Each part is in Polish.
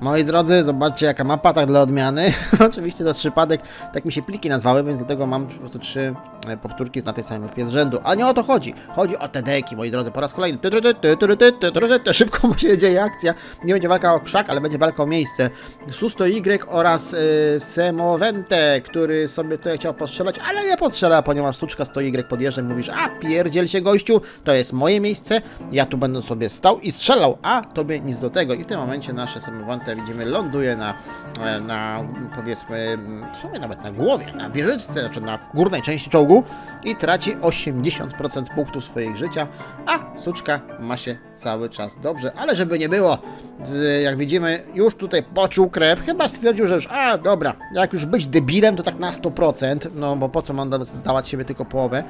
Moi drodzy, zobaczcie jaka mapa, tak dla odmiany. Oczywiście to jest przypadek, tak mi się pliki nazwały, więc dlatego mam po prostu trzy e, powtórki na tej samej mapie z rzędu. A nie o to chodzi. Chodzi o te deki, moi drodzy, po raz kolejny. Szybko mu się dzieje akcja. Nie będzie walka o krzak, ale będzie walka o miejsce. Susto Y oraz y, Semovente, który sobie tutaj chciał postrzelać, ale nie postrzela, ponieważ suczka stoi Y podjeżdża i mówisz, a pierdziel się gościu, to jest moje miejsce, ja tu będę sobie stał i strzelał, a tobie nic do tego. I w tym momencie nasze Semovente widzimy ląduje na, e, na powiedzmy, w sumie nawet na głowie, na wieżyczce, znaczy na górnej części czołgu i traci 80% punktów swoich życia, a suczka ma się cały czas dobrze, ale żeby nie było, jak widzimy, już tutaj poczuł krew, chyba stwierdził, że już, a dobra, jak już być debilem, to tak na 100%, no bo po co mam dawać siebie tylko połowę,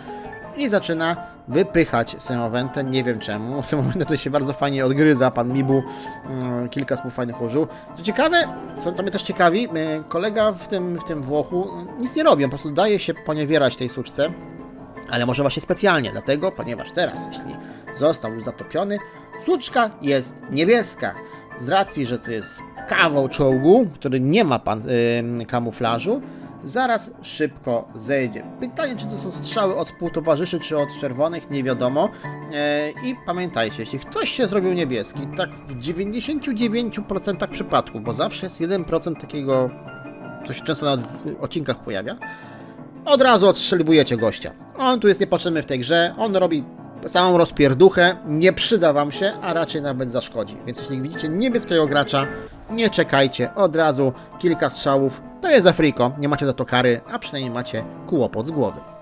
i zaczyna wypychać Semowentę, nie wiem czemu. Semowentę to się bardzo fajnie odgryza, pan Mibu mm, kilka słów fajnych użył. Co ciekawe, co, co mnie też ciekawi, y, kolega w tym, w tym Włochu y, nic nie robi, on po prostu daje się poniewierać tej suczce, ale może właśnie specjalnie, dlatego, ponieważ teraz, jeśli został już zatopiony, suczka jest niebieska. Z racji, że to jest kawał czołgu, który nie ma pan, y, kamuflażu, zaraz szybko zejdzie. Pytanie, czy to są strzały od współtowarzyszy, czy od czerwonych, nie wiadomo. E, I pamiętajcie, jeśli ktoś się zrobił niebieski, tak w 99% przypadków, bo zawsze jest 1% takiego, co się często w odcinkach pojawia, od razu odstrzeliwujecie gościa. On tu jest niepotrzebny w tej grze, on robi samą rozpierduchę, nie przyda wam się, a raczej nawet zaszkodzi. Więc jeśli widzicie niebieskiego gracza, nie czekajcie, od razu kilka strzałów, to jest za friko, nie macie za to kary, a przynajmniej macie kłopot z głowy.